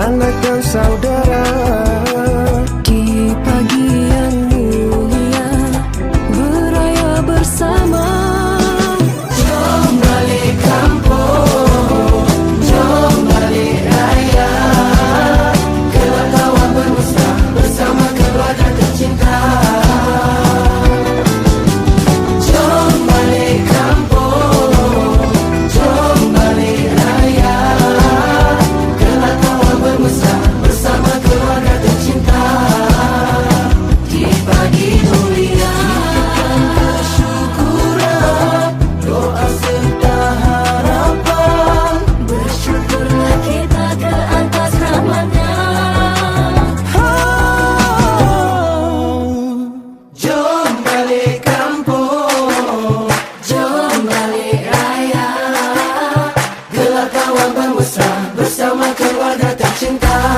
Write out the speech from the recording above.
Anak dan saudara bersama keluarga tercinta